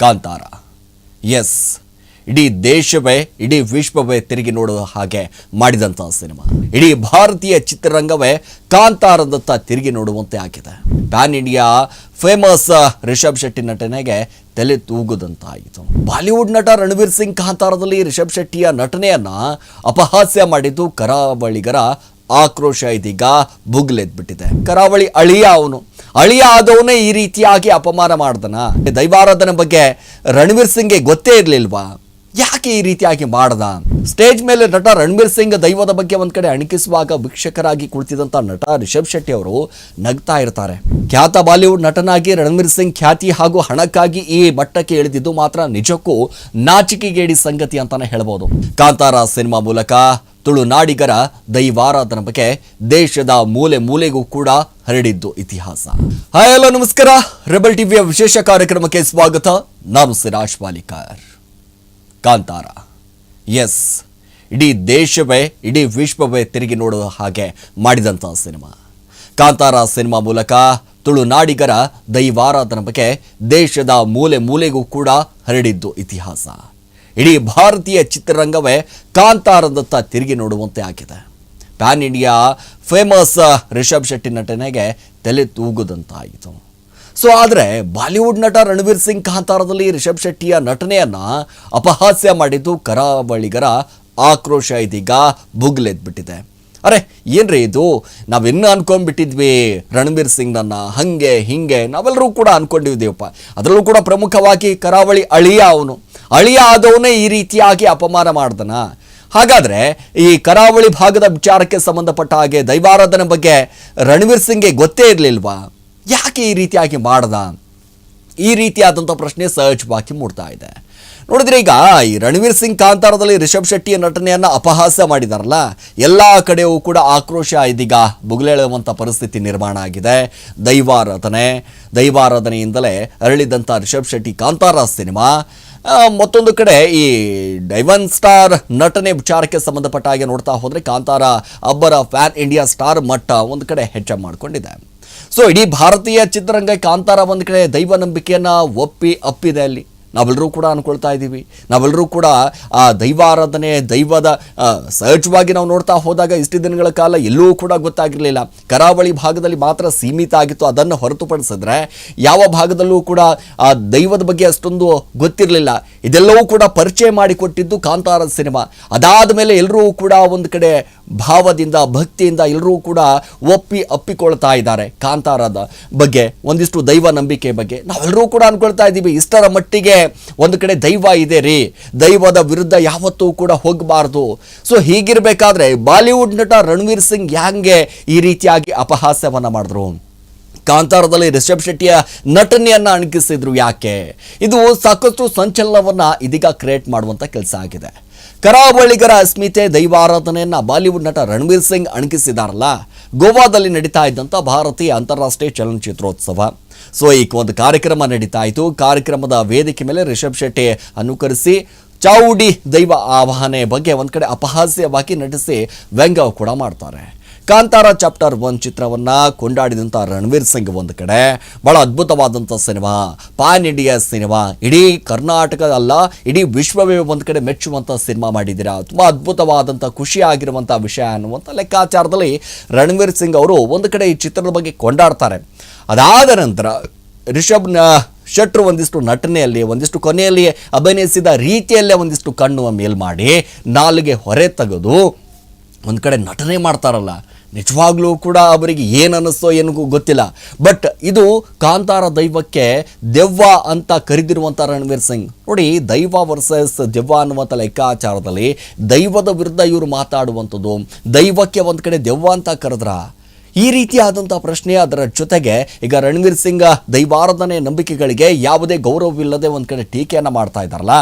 Kantara. S, ಇಡೀ ದೇಶವೇ, ಇಡೀ ವಿಶ್ವವೇ ತಿರುಗಿ ನೋಡುವ ಹಾಗೆ ಮಾಡಿದಂಥ ಸಿನಿಮಾ. ಇಡೀ ಭಾರತೀಯ ಚಿತ್ರರಂಗವೇ ಕಾಂತಾರದತ್ತ ತಿರುಗಿ ನೋಡುವಂತೆ ಆಗಿದೆ. Pan India famous Rishab Shetty ನಟನೆಗೆ ತಲೆ ತೂಗುದಂತಾಯಿತು. ಬಾಲಿವುಡ್ ನಟ ರಣವೀರ್ ಸಿಂಗ್ ಕಾಂತಾರದಲ್ಲಿ ರಿಷಬ್ ಶೆಟ್ಟಿಯ ನಟನೆಯನ್ನ ಅಪಹಾಸ್ಯ ಮಾಡಿದ್ದು ಕರಾವಳಿಗರ ಆಕ್ರೋಶ ಇದೀಗ ಭುಗ್ಲೆದ್ಬಿಟ್ಟಿದೆ. ಕರಾವಳಿ ಅಳಿಯ ಅವನು. ಅಳಿಯ ಆದವನೇ ಈ ರೀತಿಯಾಗಿ ಅಪಮಾನ ಮಾಡ್ದನ? ದೈವಾರಾಧನೆ ಬಗ್ಗೆ ರಣವೀರ್ ಸಿಂಗ್ಗೆ ಗೊತ್ತೇ ಇರಲಿಲ್ವಾ? ಯಾಕೆ ಈ ರೀತಿಯಾಗಿ ಮಾಡ್ದ? ಸ್ಟೇಜ್ ಮೇಲೆ ನಟ ರಣವೀರ್ ಸಿಂಗ್ ದೈವದ ಬಗ್ಗೆ ಒಂದ್ ಕಡೆ ಅಣಕಿಸುವಾಗ ವೀಕ್ಷಕರಾಗಿ ಕುಳಿತಿದಂತ ನಟ ರಿಷಬ್ ಶೆಟ್ಟಿ ಅವರು ನಗ್ತಾ ಇರ್ತಾರೆ. ಖ್ಯಾತ ಬಾಲಿವುಡ್ ನಟನಾಗಿ ರಣವೀರ್ ಸಿಂಗ್ ಖ್ಯಾತಿ ಹಾಗೂ ಹಣಕ್ಕಾಗಿ ಈ ಮಟ್ಟಕ್ಕೆ ಇಳಿದಿದ್ದು ಮಾತ್ರ ನಿಜಕ್ಕೂ ನಾಚಿಕೆಗೇಡಿ ಸಂಗತಿ ಅಂತಾನೆ ಹೇಳ್ಬೋದು. ಕಾಂತಾರ ಸಿನಿಮಾ ಮೂಲಕ ತುಳುನಾಡಿಗರ ದೈವಾರಾಧನ ಬಗ್ಗೆ ದೇಶದ ಮೂಲೆ ಮೂಲೆಗೂ ಕೂಡ ಹರಡಿದ್ದು ಇತಿಹಾಸ. ಹಾಯ್ ಹಲೋ ನಮಸ್ಕಾರ. ರೆಬಲ್ ಟಿವಿಯ ವಿಶೇಷ ಕಾರ್ಯಕ್ರಮಕ್ಕೆ ಸ್ವಾಗತ. ನಾನು ಸಿರಾಜ್ ಪಾಲಿಕರ್ ಕಾಂತಾರ. ಎಸ್, ಇಡೀ ದೇಶವೇ, ಇಡೀ ವಿಶ್ವವೇ ತಿರುಗಿ ನೋಡುವ ಹಾಗೆ ಮಾಡಿದಂತಹ ಸಿನಿಮಾ. ಕಾಂತಾರ ಸಿನಿಮಾ ಮೂಲಕ ತುಳುನಾಡಿಗರ ದೈವಾರಾಧನ ಬಗ್ಗೆ ದೇಶದ ಮೂಲೆ ಮೂಲೆಗೂ ಕೂಡ ಹರಡಿದ್ದು ಇತಿಹಾಸ. ಇಡೀ ಭಾರತೀಯ ಚಿತ್ರರಂಗವೇ ಕಾಂತಾರದತ್ತ ತಿರುಗಿ ನೋಡುವಂತೆ ಆಗಿದೆ. Pan India famous Rishab Shetty ನಟನೆಗೆ ತಲೆ ತೂಗುದಂತಾಯಿತು. ಸೊ ಆದರೆ ಬಾಲಿವುಡ್ ನಟ ರಣವೀರ್ ಸಿಂಗ್ ಕಾಂತಾರದಲ್ಲಿ ರಿಷಬ್ ಶೆಟ್ಟಿಯ ನಟನೆಯನ್ನು ಅಪಹಾಸ್ಯ ಮಾಡಿದ್ದು ಕರಾವಳಿಗರ ಆಕ್ರೋಶ ಇದೀಗ ಭುಗ್ಲೆದ್ಬಿಟ್ಟಿದೆ. ಅರೆ, ಏನ್ರಿ ಇದು? ನಾವಿನ್ನು ಅನ್ಕೊಂಡ್ಬಿಟ್ಟಿದ್ವಿ? ರಣಬೀರ್ ಸಿಂಗ್ ನನ್ನ, ಹಂಗೆ, ಹಿಂಗೆ ನಾವೆಲ್ಲರೂ ಕೂಡ ಅನ್ಕೊಂಡಿದ್ದೀವಪ್ಪ. ಅದರಲ್ಲೂ ಕೂಡ ಪ್ರಮುಖವಾಗಿ ಕರಾವಳಿ ಅಳಿಯ ಅವನು. ಅಳಿಯ ಆದವನೇ ಈ ರೀತಿಯಾಗಿ ಅಪಮಾನ ಮಾಡ್ದನ. ಹಾಗಾದ್ರೆ ಈ ಕರಾವಳಿ ಭಾಗದ ವಿಚಾರಕ್ಕೆ ಸಂಬಂಧಪಟ್ಟ ಹಾಗೆ ದೈವಾರಾಧನೆ ಬಗ್ಗೆ ರಣವೀರ್ ಸಿಂಗ್ಗೆ ಗೊತ್ತೇ ಇರಲಿಲ್ವಾ? ಯಾಕೆ ಈ ರೀತಿಯಾಗಿ ಮಾಡ್ದ? ಈ ರೀತಿಯಾದಂಥ ಪ್ರಶ್ನೆ ಸಹಜವಾಗಿ ಮೂಡ್ತಾ ಇದೆ. ನೋಡಿದ್ರೆ ಈಗ ಈ ರಣವೀರ್ ಸಿಂಗ್ ಕಾಂತಾರದಲ್ಲಿ ರಿಷಬ್ ಶೆಟ್ಟಿಯ ನಟನೆಯನ್ನು ಅಪಹಾಸ್ಯ ಮಾಡಿದಾರಲ್ಲ, ಎಲ್ಲ ಕಡೆಯೂ ಕೂಡ ಆಕ್ರೋಶ ಇದೀಗ ಬುಗುಲೇಳುವಂಥ ಪರಿಸ್ಥಿತಿ ನಿರ್ಮಾಣ ಆಗಿದೆ. ದೈವಾರಾಧನೆ, ದೈವಾರಾಧನೆಯಿಂದಲೇ ಅರಳಿದಂಥ ರಿಷಬ್ ಶೆಟ್ಟಿ ಕಾಂತಾರ ಸಿನಿಮಾ. ಮತ್ತೊಂದು ಕಡೆ ಈ ಡೈವನ್ ಸ್ಟಾರ್ ನಟನೆ ವಿಚಾರಕ್ಕೆ ಸಂಬಂಧಪಟ್ಟ ಹಾಗೆ ನೋಡ್ತಾ ಹೋದರೆ ಕಾಂತಾರ ಅಬ್ಬರ ಫ್ಯಾನ್ ಇಂಡಿಯಾ ಸ್ಟಾರ್ ಮಟ್ಟ ಒಂದು ಕಡೆ ಹೆಚ್ಚ ಮಾಡಿಕೊಂಡಿದೆ. ಸೊ, ಇಡೀ ಭಾರತೀಯ ಚಿತ್ರರಂಗ ಕಾಂತಾರ ಒಂದು ಕಡೆ ದೈವ ನಂಬಿಕೆಯನ್ನು ಒಪ್ಪಿ ಅಪ್ಪಿದೆ ಅಲ್ಲಿ. ನಾವೆಲ್ಲರೂ ಕೂಡ ಅಂದ್ಕೊಳ್ತಾ ಇದ್ದೀವಿ. ನಾವೆಲ್ಲರೂ ಕೂಡ ಆ ದೈವಾರಾಧನೆ, ದೈವದ ಸಹಜವಾಗಿ ನಾವು ನೋಡ್ತಾ ಹೋದಾಗ ಇಷ್ಟು ದಿನಗಳ ಕಾಲ ಎಲ್ಲೂ ಕೂಡ ಗೊತ್ತಾಗಿರಲಿಲ್ಲ. ಕರಾವಳಿ ಭಾಗದಲ್ಲಿ ಮಾತ್ರ ಸೀಮಿತ ಆಗಿತ್ತು. ಅದನ್ನು ಹೊರತುಪಡಿಸಿದ್ರೆ ಯಾವ ಭಾಗದಲ್ಲೂ ಕೂಡ ಆ ದೈವದ ಬಗ್ಗೆ ಅಷ್ಟೊಂದು ಗೊತ್ತಿರಲಿಲ್ಲ. ಇದೆಲ್ಲವೂ ಕೂಡ ಪರಿಚಯ ಮಾಡಿಕೊಟ್ಟಿದ್ದು ಕಾಂತಾರ ಸಿನಿಮಾ. ಅದಾದ ಮೇಲೆ ಎಲ್ಲರೂ ಕೂಡ ಒಂದು ಕಡೆ ಭಾವದಿಂದ, ಭಕ್ತಿಯಿಂದ ಎಲ್ಲರೂ ಕೂಡ ಒಪ್ಪಿ ಅಪ್ಪಿಕೊಳ್ತಾ ಇದ್ದಾರೆ ಕಾಂತಾರದ ಬಗ್ಗೆ, ಒಂದಿಷ್ಟು ದೈವ ನಂಬಿಕೆ ಬಗ್ಗೆ. ನಾವೆಲ್ಲರೂ ಕೂಡ ಅಂದ್ಕೊಳ್ತಾ ಇದ್ದೀವಿ, ಇಷ್ಟರ ಮಟ್ಟಿಗೆ ಒಂದು ಕಡೆ ದೈವ ಇದೆ ರೀ. ದೈವದ ವಿರುದ್ಧ ಯಾವತ್ತೂ ಕೂಡ ಹೋಗಬಾರ್ದು. ಸೊ ಹೀಗಿರಬೇಕಾದ್ರೆ ಬಾಲಿವುಡ್ ನಟ ರಣವೀರ್ ಸಿಂಗ್ ಹ್ಯಾಂಗೆ ಈ ರೀತಿಯಾಗಿ ಅಪಹಾಸ್ಯವನ್ನು ಮಾಡಿದ್ರು? ಕಾಂತಾರದಲ್ಲಿ ರಿಷಬ್ ಶೆಟ್ಟಿಯ ನಟನೆಯನ್ನ ಅಣಕಿಸಿದ್ರು ಯಾಕೆ? ಇದು ಸಾಕಷ್ಟು ಸಂಚಲನವನ್ನ ಇದೀಗ ಕ್ರಿಯೇಟ್ ಮಾಡುವಂತ ಕೆಲಸ ಆಗಿದೆ. ಕರಾವಳಿಗರ ಅಸ್ಮಿತೆ ದೈವಾರಾಧನೆಯನ್ನ ಬಾಲಿವುಡ್ ನಟ ರಣವೀರ್ ಸಿಂಗ್ ಅಣಕಿಸಿದಾರಲ್ಲ? ಗೋವಾದಲ್ಲಿ ನಡೀತಾ ಇದ್ದಂಥ ಭಾರತೀಯ ಅಂತಾರಾಷ್ಟ್ರೀಯ ಚಲನಚಿತ್ರೋತ್ಸವ. ಸೊ ಈ ಒಂದು ಕಾರ್ಯಕ್ರಮ ನಡೀತಾ ಇತ್ತು. ಕಾರ್ಯಕ್ರಮದ ವೇದಿಕೆ ಮೇಲೆ ರಿಷಬ್ ಶೆಟ್ಟಿ ಅನುಕರಿಸಿ ಚಾವುಡಿ ದೈವ ಆವಾಹನೆ ಬಗ್ಗೆ ಒಂದು ಕಡೆ ಅಪಹಾಸ್ಯವಾಗಿ ನಟಿಸಿ ವ್ಯಂಗ್ಯ ಕೂಡ ಮಾಡ್ತಾರೆ. ಕಾಂತಾರ ಚಾಪ್ಟರ್ ಒನ್ ಚಿತ್ರವನ್ನ ಕೊಂಡಾಡಿದಂಥ ರಣವೀರ್ ಸಿಂಗ್ ಒಂದು ಕಡೆ. ಬಹಳ ಅದ್ಭುತವಾದಂಥ ಸಿನಿಮಾ. PAN India cinema. ಇಡೀ ಕರ್ನಾಟಕ ಅಲ್ಲ, ಇಡೀ ವಿಶ್ವವೇ ಒಂದು ಕಡೆ ಮೆಚ್ಚುವಂಥ ಸಿನಿಮಾ ಮಾಡಿದ್ದೀರಾ? ತುಂಬ ಅದ್ಭುತವಾದಂಥ ಖುಷಿ ಆಗಿರುವಂಥ ವಿಷಯ ಅನ್ನುವಂಥ ಲೆಕ್ಕಾಚಾರದಲ್ಲಿ ರಣವೀರ್ ಸಿಂಗ್ ಅವರು ಒಂದು ಕಡೆ ಈ ಚಿತ್ರದ ಬಗ್ಗೆ ಕೊಂಡಾಡ್ತಾರೆ. ಅದಾದ ನಂತರ ರಿಷಬ್ ಶೆಟ್ರು ಒಂದಿಷ್ಟು ನಟನೆಯಲ್ಲಿ ಒಂದಿಷ್ಟು ಕೊನೆಯಲ್ಲಿ ಅಭಿನಯಿಸಿದ ರೀತಿಯಲ್ಲೇ ಒಂದಿಷ್ಟು ಕಣ್ಣು ಮೇಲ್ ಮಾಡಿ ನಾಲಿಗೆ ಹೊರೆ ತೆಗೆದು ಒಂದು ಕಡೆ ನಟನೆ ಮಾಡ್ತಾರಲ್ಲ. ನಿಜವಾಗ್ಲೂ ಕೂಡ ಅವರಿಗೆ ಏನು ಅನ್ನಿಸ್ತೋ ಏನಕ್ಕೂ ಗೊತ್ತಿಲ್ಲ. ಬಟ್ ಇದು ಕಾಂತಾರ ದೈವಕ್ಕೆ ದೆವ್ವ ಅಂತ ಕರೆದಿರುವಂಥ ರಣವೀರ್ ಸಿಂಗ್. ನೋಡಿ, ದೈವ ವರ್ಸಸ್ ದೆವ್ವ ಅನ್ನುವಂಥ ಲೆಕ್ಕಾಚಾರದಲ್ಲಿ ದೈವದ ವಿರುದ್ಧ ಇವರು ಮಾತಾಡುವಂಥದ್ದು. ದೈವಕ್ಕೆ ಒಂದು ಕಡೆ ದೆವ್ವ ಅಂತ ಕರೆದ್ರ? ಈ ರೀತಿಯಾದಂಥ ಪ್ರಶ್ನೆ ಅದರ ಜೊತೆಗೆ, ಈಗ ರಣವೀರ್ ಸಿಂಗ್ ದೈವಾರಾಧನೆ ನಂಬಿಕೆಗಳಿಗೆ ಯಾವುದೇ ಗೌರವವಿಲ್ಲದೆ ಒಂದು ಕಡೆ ಟೀಕೆಯನ್ನು ಮಾಡ್ತಾ ಇದ್ದಾರಲ್ಲ,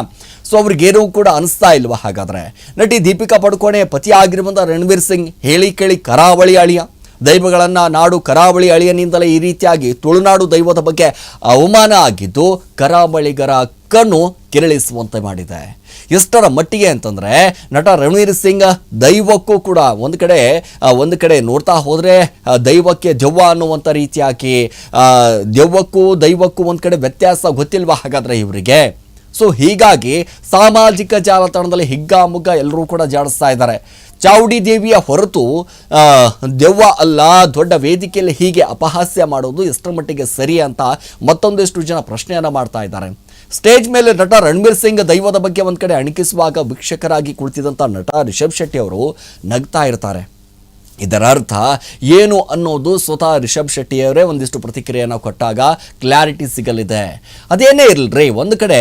ಸೊ ಅವ್ರಿಗೇನೂ ಕೂಡ ಅನಿಸ್ತಾ ಇಲ್ವಾ ಹಾಗಾದರೆ? ನಟಿ ದೀಪಿಕಾ ಪಡುಕೋಣೆ ಪತಿ ಆಗಿರುವಂಥ ರಣವೀರ್ ಸಿಂಗ್ ಹೇಳಿ ಕೇಳಿ ಕರಾವಳಿ ಅಳಿಯ, ದೈವಗಳನ್ನ ನಾಡು ಕರಾವಳಿ ಅಳಿಯನಿಂದಲೇ ಈ ರೀತಿಯಾಗಿ ತುಳುನಾಡು ದೈವದ ಬಗ್ಗೆ ಅವಮಾನ ಆಗಿದ್ದು ಕರಾವಳಿಗರ ಕಣ್ಣು ಕೆರಳಿಸುವಂತೆ ಮಾಡಿದೆ. ಎಷ್ಟರ ಮಟ್ಟಿಗೆ ಅಂತಂದರೆ, ನಟ ರಣವೀರ್ ಸಿಂಗ್ ದೈವಕ್ಕೂ ಕೂಡ ಒಂದು ಕಡೆ ಒಂದು ಕಡೆ ನೋಡ್ತಾ ಹೋದರೆ ದೈವಕ್ಕೆ ದೆವ್ವ ಅನ್ನುವಂಥ ರೀತಿಯಾಗಿ ದೆವ್ವಕ್ಕೂ ದೈವಕ್ಕೂ ಒಂದು ಕಡೆ ವ್ಯತ್ಯಾಸ ಗೊತ್ತಿಲ್ವಾ ಹಾಗಾದರೆ ಇವರಿಗೆ? ಸೊ ಹೀಗಾಗಿ ಸಾಮಾಜಿಕ ಜಾಲತಾಣದಲ್ಲಿ ಹಿಗ್ಗಾಮುಗ್ಗ ಎಲ್ಲರೂ ಕೂಡ ಜಾಡಿಸ್ತಾ ಇದ್ದಾರೆ. ಚಾವುಡಿ ದೇವಿಯ ಹೊರತು ದೆವ್ವ ಅಲ್ಲ, ದೊಡ್ಡ ವೇದಿಕೆಯಲ್ಲಿ ಹೀಗೆ ಅಪಹಾಸ್ಯ ಮಾಡೋದು ಎಷ್ಟರ ಮಟ್ಟಿಗೆ ಸರಿ ಅಂತ ಮತ್ತೊಂದಿಷ್ಟು ಜನ ಪ್ರಶ್ನೆಯನ್ನು ಮಾಡ್ತಾ ಇದ್ದಾರೆ. ಸ್ಟೇಜ್ ಮೇಲೆ ನಟ ರಣಬೀರ್ ಸಿಂಗ್ ದೈವದ ಬಗ್ಗೆ ಒಂದು ಕಡೆ ಅಣಕಿಸುವಾಗ ವೀಕ್ಷಕರಾಗಿ ಕುಳಿತಿದ್ದಂಥ ನಟ ರಿಷಬ್ ಶೆಟ್ಟಿ ಅವರು ನಗ್ತಾ ಇರ್ತಾರೆ. ಇದರ ಅರ್ಥ ಏನು ಅನ್ನೋದು ಸ್ವತಃ ರಿಷಬ್ ಶೆಟ್ಟಿಯವರೇ ಒಂದಿಷ್ಟು ಪ್ರತಿಕ್ರಿಯೆಯನ್ನು ಕೊಟ್ಟಾಗ ಕ್ಲಾರಿಟಿ ಸಿಗಲಿದೆ. ಅದೇನೇ ಇರಲ್ರಿ, ಒಂದು ಕಡೆ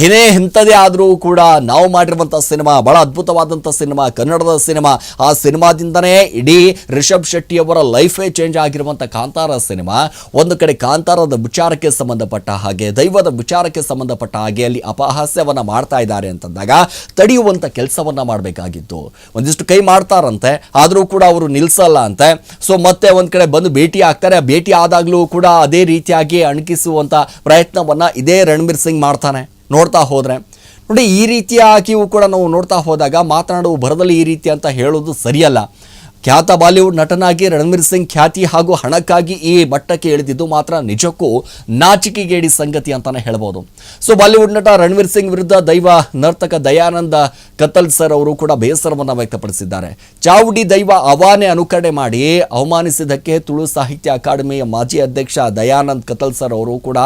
ಏನೇ ಎಂಥದೇ ಆದರೂ ಕೂಡ ನಾವು ಮಾಡಿರುವಂಥ ಸಿನಿಮಾ, ಬಹಳ ಅದ್ಭುತವಾದಂಥ ಸಿನಿಮಾ, ಕನ್ನಡದ ಸಿನಿಮಾ, ಆ ಸಿನಿಮಾದಿಂದನೇ ಇಡೀ ರಿಷಬ್ ಶೆಟ್ಟಿಯವರ ಲೈಫೇ ಚೇಂಜ್ ಆಗಿರುವಂಥ ಕಾಂತಾರ ಸಿನಿಮಾ, ಒಂದು ಕಡೆ ಕಾಂತಾರದ ವಿಚಾರಕ್ಕೆ ಸಂಬಂಧಪಟ್ಟ ಹಾಗೆ, ದೈವದ ವಿಚಾರಕ್ಕೆ ಸಂಬಂಧಪಟ್ಟ ಹಾಗೆ ಅಲ್ಲಿ ಅಪಹಾಸ್ಯವನ್ನು ಮಾಡ್ತಾ ಇದ್ದಾರೆ ಅಂತಂದಾಗ ತಡೆಯುವಂಥ ಕೆಲಸವನ್ನು ಮಾಡಬೇಕಾಗಿತ್ತು. ಒಂದಿಷ್ಟು ಕೈ ಮಾಡ್ತಾರಂತೆ ಆದರೂ ಕೂಡ ಅವರು ನಿಲ್ಸಲ್ಲ ಅಂತೆ. ಸೊ ಮತ್ತೆ ಒಂದು ಕಡೆ ಬಂದು ಭೇಟಿ ಆಗ್ತಾರೆ. ಭೇಟಿ ಆದಾಗಲೂ ಕೂಡ ಅದೇ ರೀತಿಯಾಗಿ ಅಣಕಿಸುವಂಥ ಪ್ರಯತ್ನವನ್ನು ಇದೇ ರಣಬೀರ್ ಸಿಂಗ್ ಮಾಡ್ತಾನೆ, ನೋಡ್ತಾ ಹೋದರೆ. ನೋಡಿ, ಈ ರೀತಿಯಾಗಿಯೂ ಕೂಡ ನಾವು ನೋಡ್ತಾ ಹೋದಾಗ ಮಾತನಾಡುವ ಬರದಲ್ಲಿ ಈ ರೀತಿ ಅಂತ ಹೇಳೋದು ಸರಿಯಲ್ಲ. ಖ್ಯಾತ ಬಾಲಿವುಡ್ ನಟನಾಗಿ ರಣವೀರ್ ಸಿಂಗ್ ಖ್ಯಾತಿ ಹಾಗೂ ಹಣಕ್ಕಾಗಿ ಈ ಮಟ್ಟಕ್ಕೆ ಇಳಿದಿದ್ದು ಮಾತ್ರ ನಿಜಕ್ಕೂ ನಾಚಿಕೆಗೇಡಿ ಸಂಗತಿ ಅಂತಾನೆ ಹೇಳಬಹುದು ಸೊ, ಬಾಲಿವುಡ್ ನಟ ರಣವೀರ್ ಸಿಂಗ್ ವಿರುದ್ಧ ದೈವ ನರ್ತಕ ದಯಾನಂದ ಕತ್ತಲ್ ಸರ್ ಅವರು ಕೂಡ ಬೇಸರವನ್ನು ವ್ಯಕ್ತಪಡಿಸಿದ್ದಾರೆ. ಚಾವುಡಿ ದೈವ ಅವಾನೆ ಅನುಕರಣೆ ಮಾಡಿ ಅವಮಾನಿಸಿದ್ದಕ್ಕೆ ತುಳು ಸಾಹಿತ್ಯ ಅಕಾಡೆಮಿಯ ಮಾಜಿ ಅಧ್ಯಕ್ಷ ದಯಾನಂದ್ ಕತ್ತಲ್ ಸರ್ ಅವರು ಕೂಡ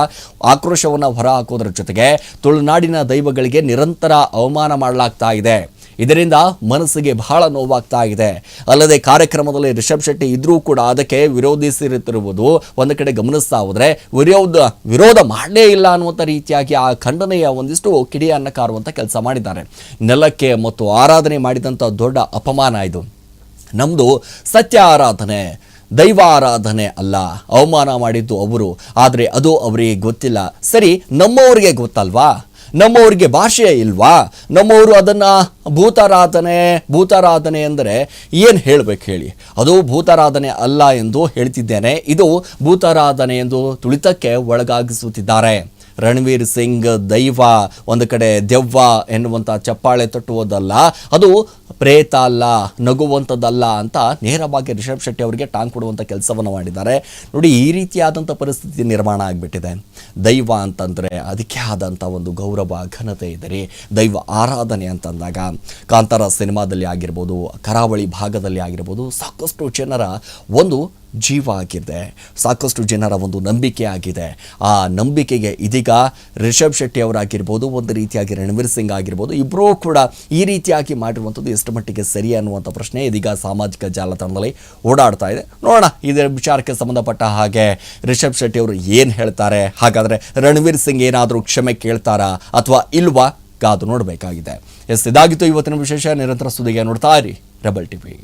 ಆಕ್ರೋಶವನ್ನು ಹೊರಹಾಕುವುದರ ಜೊತೆಗೆ ತುಳುನಾಡಿನ ದೈವಗಳಿಗೆ ನಿರಂತರ ಅವಮಾನ ಮಾಡಲಾಗ್ತಾ ಇದೆ. ಇದರಿಂದ ಮನಸ್ಸಿಗೆ ಬಹಳ ನೋವಾಗ್ತಾ ಇದೆ. ಅಲ್ಲದೆ ಕಾರ್ಯಕ್ರಮದಲ್ಲಿ ರಿಷಬ್ ಶೆಟ್ಟಿ ಇದ್ರೂ ಕೂಡ ಅದಕ್ಕೆ ವಿರೋಧಿಸಿರುತ್ತಿರುವುದು ಒಂದು ಕಡೆ ಗಮನಿಸ್ತಾ ಹೋದರೆ ವಿರೋಧ ವಿರೋಧ ಮಾಡಲೇ ಇಲ್ಲ ಅನ್ನುವಂಥ ರೀತಿಯಾಗಿ ಆ ಖಂಡನೆಯ ಒಂದಿಷ್ಟು ಕಿಡಿಯನ್ನ ಕಾರುವಂಥ ಕೆಲಸ ಮಾಡಿದ್ದಾರೆ. ನೆಲಕ್ಕೆ ಮತ್ತು ಆರಾಧನೆ ಮಾಡಿದಂಥ ದೊಡ್ಡ ಅಪಮಾನ ಇದು. ನಮ್ಮದು ಸತ್ಯ ಆರಾಧನೆ, ದೈವ ಆರಾಧನೆ ಅಲ್ಲ. ಅವಮಾನ ಮಾಡಿದ್ದು ಅವರು. ಆದರೆ ಅದು ಅವರಿಗೆ ಗೊತ್ತಿಲ್ಲ. ಸರಿ, ನಮ್ಮವರಿಗೆ ಗೊತ್ತಲ್ವಾ? ನಮ್ಮವ್ರಿಗೆ ಭಾಷೆ ಇಲ್ವಾ? ನಮ್ಮವರು ಅದನ್ನು ಭೂತಾರಾಧನೆ ಭೂತಾರಾಧನೆ ಅಂದರೆ ಏನು ಹೇಳಬೇಕು ಹೇಳಿ? ಅದು ಭೂತಾರಾಧನೆ ಅಲ್ಲ ಎಂದು ಹೇಳ್ತಿದ್ದೇನೆ. ಇದು ಭೂತಾರಾಧನೆ ಎಂದು ತುಳಿತಕ್ಕೆ ಒಳಗಾಗಿಸುತ್ತಿದ್ದಾರೆ. ರಣವೀರ್ ಸಿಂಗ್ ದೈವ, ಒಂದು ಕಡೆ ದೆವ್ವ ಎನ್ನುವಂಥ ಚಪ್ಪಾಳೆ ತಟ್ಟುವುದಲ್ಲ, ಅದು ಪ್ರೇತ ಅಲ್ಲ, ನಗುವಂಥದ್ದಲ್ಲ ಅಂತ ನೇರವಾಗಿ ರಿಷಬ್ ಶೆಟ್ಟಿ ಅವರಿಗೆ ಟಾಂಗ್ ಕೊಡುವಂಥ ಕೆಲಸವನ್ನು ಮಾಡಿದ್ದಾರೆ. ನೋಡಿ, ಈ ರೀತಿಯಾದಂಥ ಪರಿಸ್ಥಿತಿ ನಿರ್ಮಾಣ ಆಗಿಬಿಟ್ಟಿದೆ. ದೈವ ಅಂತಂದರೆ ಅದಕ್ಕೆ ಆದಂಥ ಒಂದು ಗೌರವ, ಘನತೆ ಇದೆ ರೀ ದೈವ ಆರಾಧನೆ ಅಂತಂದಾಗ ಕಾಂತಾರ ಸಿನಿಮಾದಲ್ಲಿ ಆಗಿರ್ಬೋದು, ಕರಾವಳಿ ಭಾಗದಲ್ಲಿ ಆಗಿರ್ಬೋದು, ಸಾಕಷ್ಟು ಜನರ ಒಂದು ಜೀವ ಆಗಿದೆ ಸಾಕಷ್ಟು ಜನರ ಒಂದು ನಂಬಿಕೆ ಆಗಿದೆ. ಆ ನಂಬಿಕೆಗೆ ಇದೀಗ ರಿಷಬ್ ಶೆಟ್ಟಿ ಅವರಾಗಿರ್ಬೋದು, ಒಂದು ರೀತಿಯಾಗಿ ರಣವೀರ್ ಸಿಂಗ್ ಆಗಿರ್ಬೋದು ಇಬ್ಬರೂ ಕೂಡ ಈ ರೀತಿಯಾಗಿ ಮಾಡಿರುವಂಥದ್ದು ಎಷ್ಟು ಮಟ್ಟಿಗೆ ಸರಿ ಅನ್ನುವಂಥ ಪ್ರಶ್ನೆ ಇದೀಗ ಸಾಮಾಜಿಕ ಜಾಲತಾಣದಲ್ಲಿ ಓಡಾಡ್ತಾ ಇದೆ. ನೋಡೋಣ ಇದರ ವಿಚಾರಕ್ಕೆ ಸಂಬಂಧಪಟ್ಟ ಹಾಗೆ ರಿಷಬ್ ಶೆಟ್ಟಿ ಅವರು ಏನು ಹೇಳ್ತಾರೆ? ಹಾಗಾದರೆ ರಣವೀರ್ ಸಿಂಗ್ ಏನಾದರೂ ಕ್ಷಮೆ ಕೇಳ್ತಾರಾ ಅಥವಾ ಇಲ್ವಾ? ಕಾದು ನೋಡಬೇಕಾಗಿದೆ. ಎಸ್, ಇದಾಗಿತ್ತು ಇವತ್ತಿನ ವಿಶೇಷ. ನಿರಂತರ ಸುದ್ದಿಗೆ ನೋಡ್ತಾ ಇರಿ. Rebel TV.